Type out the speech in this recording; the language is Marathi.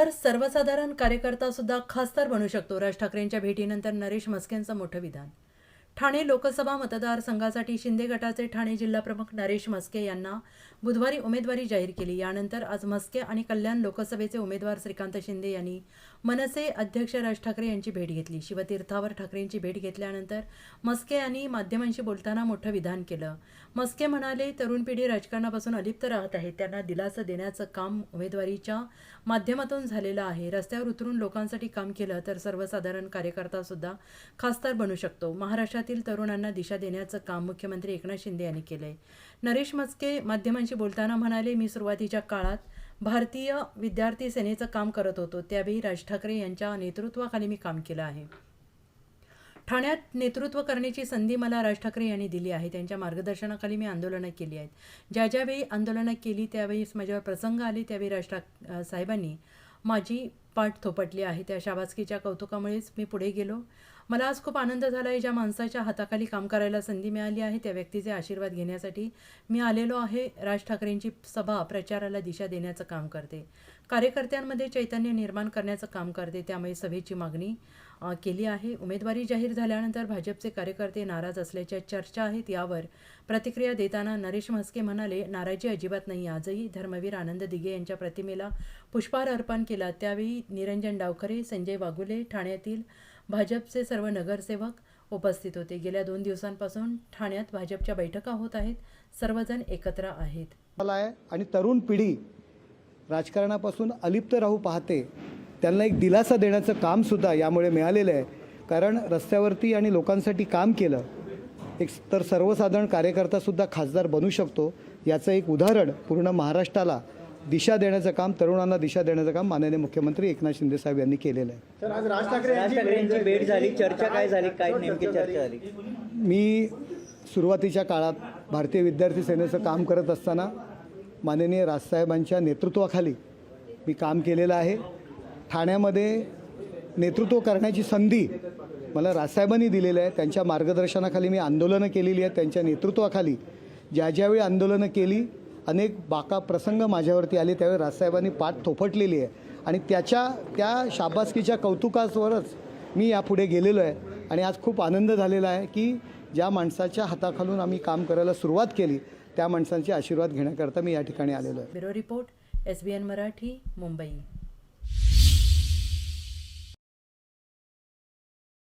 तर सर्वसाधारण कार्यकर्ता सुद्धा खासदार बनू शकतो. राज ठाकरेंच्या भेटीनंतर नरेश मस्केंचं मोठं विधान ठाणे लोकसभा मतदारसंघासाठी शिंदे गटाचे ठाणे जिल्हाप्रमुख नरेश मस्के यांना बुधवारी उमेदवारी जाहीर केली. यानंतर आज मस्के आणि कल्याण लोकसभेचे उमेदवार श्रीकांत शिंदे यांनी मनसे अध्यक्ष राज ठाकरे यांची भेट घेतली. शिवतीर्थावर ठाकरेंची भेट घेतल्यानंतर मस्के यांनी माध्यमांशी बोलताना मोठं विधान केलं. मस्के म्हणाले तरुण पिढी राजकारणापासून अलिप्त राहत आहे. त्यांना दिलासा देण्याचं काम उमेदवारीच्या माध्यमातून झालेलं आहे. रस्त्यावर उतरून लोकांसाठी काम केलं तर सर्वसाधारण कार्यकर्तासुद्धा खासदार बनू शकतो. महाराष्ट्रातील तरुणांना दिशा देण्याचं काम मुख्यमंत्री एकनाथ शिंदे यांनी केलंय. नरेश मस्के माध्यमांशी बोलताना म्हणाले मी सुरुवातीच्या काळात भारतीय विद्यार्थी सेनेचं काम करत होतो. त्यावेळी राज ठाकरे यांच्या नेतृत्वाखाली मी काम केलं आहे. ठाण्यात नेतृत्व करण्याची संधी मला राज ठाकरे यांनी दिली आहे. त्यांच्या मार्गदर्शनाखाली मी आंदोलनं केली आहेत. ज्या ज्यावेळी आंदोलनं केली त्यावेळी माझ्यावर प्रसंग आले त्यावेळी राज ठाक साहेबांनी माझी पाठ थोपटली आहे त्या शाबासकीच्या कौतुकामुळेच मी पुढे गेलो. मला आज खूप आनंद झाला आहे ज्या माणसाच्या हाताखाली काम करायला संधी मिळाली आहे त्या व्यक्तीचे आशीर्वाद घेण्यासाठी मी आलेलो आहे. राज ठाकरेंची सभा प्रचाराला दिशा देण्याचं काम करते. कार्यकर्त्यांमध्ये चैतन्य निर्माण करण्याचं काम करते त्यामुळे सभेची मागणी केली आहे. उमेदवारी जाहीर झाल्यानंतर भाजपचे कार्यकर्ते नाराज असल्याच्या चर्चा आहेत. यावर प्रतिक्रिया देताना नरेश म्हस्के म्हणाले नाराजी अजिबात नाही. आजही धर्मवीर आनंद दिघे यांच्या प्रतिमेला पुष्पहार अर्पण केला. त्यावेळी निरंजन डावखरे संजय वाघुले ठाण्यातील भाजपचे सर्व नगरसेवक उपस्थित होते. गेल्या दोन दिवसांपासून ठाण्यात भाजपच्या बैठका होत आहेत. सर्वजण एकत्र आहेत. मला आहे आणि तरुण पिढी राजकारणापासून अलिप्त राहू पाहते. त्यांना एक दिलासा देण्याचं कामसुद्धा यामुळे मिळालेलं आहे. कारण रस्त्यावरती आणि लोकांसाठी काम केलं एक तर सर्वसाधारण कार्यकर्तासुद्धा खासदार बनू शकतो. याचं एक उदाहरण पूर्ण महाराष्ट्राला दिशा देण्याचं काम तरुणांना दिशा देण्याचं काम माननीय मुख्यमंत्री एकनाथ शिंदे साहेब यांनी केलेलं आहे. तर आज राज ठाकरे राज ठाकरेंची भेट झाली चर्चा काय झाली काय नेमकी चर्चा झाली. मी सुरुवातीच्या काळात भारतीय विद्यार्थी सेनेचं काम करत असताना माननीय राजसाहेबांच्या नेतृत्वाखाली मी काम केलेलं आहे. ठाण्यामध्ये नेतृत्व करण्याची संधी मला राजसाहेबांनी दिलेलं आहे. त्यांच्या मार्गदर्शनाखाली मी आंदोलनं केलेली आहेत. त्यांच्या नेतृत्वाखाली ज्या ज्यावेळी आंदोलनं केली अनेक बाका प्रसंग माझ्यावरती आले त्यावेळी राजसाहेबांनी पाठ थोपटलेली आहे. आणि त्याच्या त्या शाबासकीच्या कौतुकावरच मी यापुढे गेलेलो आहे. आणि आज खूप आनंद झालेला आहे की ज्या माणसाच्या हाताखालून आम्ही काम करायला सुरुवात केली त्या माणसांचे आशीर्वाद घेण्याकरता मी या ठिकाणी आलेलो आहे. Bureau report S B N Marathi Mumbai.